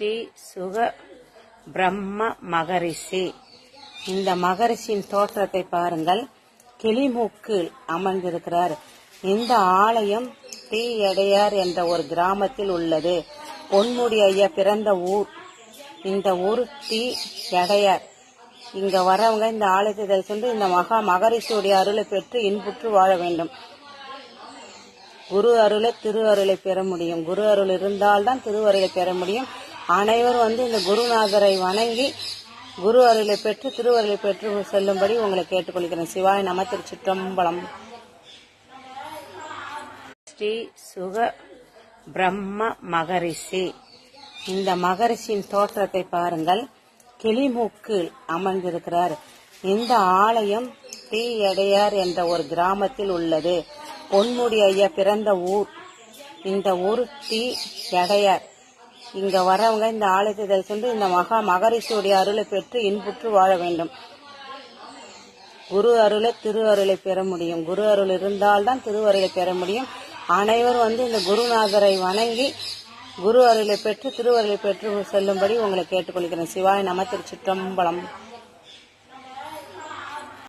ஸ்ரீ சுக பிரம்ம மகரிஷி. இந்த மகரிஷியின் தோற்றத்தை பாருங்கள். கிளிமூக்கில் அமர்ந்திருக்கிறார். இந்த ஆலயம் டி எடையார் என்ற ஒரு கிராமத்தில் உள்ளது. பொன்முடி ஐயா பிறந்த ஊர். இந்த ஊர் டி எடையார் இங்க வரவங்க இந்த ஆலயத்தை தரிசித்து இந்த மகா மகரிஷியுடைய அருளை பெற்று இன்புற்று வாழ வேண்டும். குரு அருளை திரு அருளை பெற முடியும். குரு அருள் இருந்தால்தான் திருவருளை பெற முடியும். அனைவரும் வந்து இந்த குருநாதரை வணங்கி குரு அருளை பெற்று திருவருளை பெற்று செல்லும்படி உங்களை கேட்டுக்கொள்கிறேன். சிவாய் நம திருச்சிற்றம்பலம். ஸ்ரீ சுக பிரம்ம மகரிஷி. இந்த மகரிஷியின் தோற்றத்தை பாருங்கள். கிளிமூக்கில் அமர்ந்திருக்கிறார். இந்த ஆலயம் டி எடையார் என்ற ஒரு கிராமத்தில் உள்ளது. பொன்முடி ஐயா பிறந்த ஊர். இந்த ஊர் டி எடையார் இங்க வரவங்க இந்த ஆலயத்தை தரிசித்து இந்த மகா மகரிஷியுடைய அருளை பெற்று இன்புற்று வாழ வேண்டும். குரு அருளை திரு அருளை பெற முடியும். குரு அருள் இருந்தால்தான் திருவருளை பெற முடியும். அனைவரும் வந்து இந்த குருநாதரை வணங்கி குரு அருளை பெற்று திருவருளை பெற்று செல்லும்படி உங்களை கேட்டுக்கொள்கிறேன். சிவாய் நம திருச்சிற்றம்பலம்.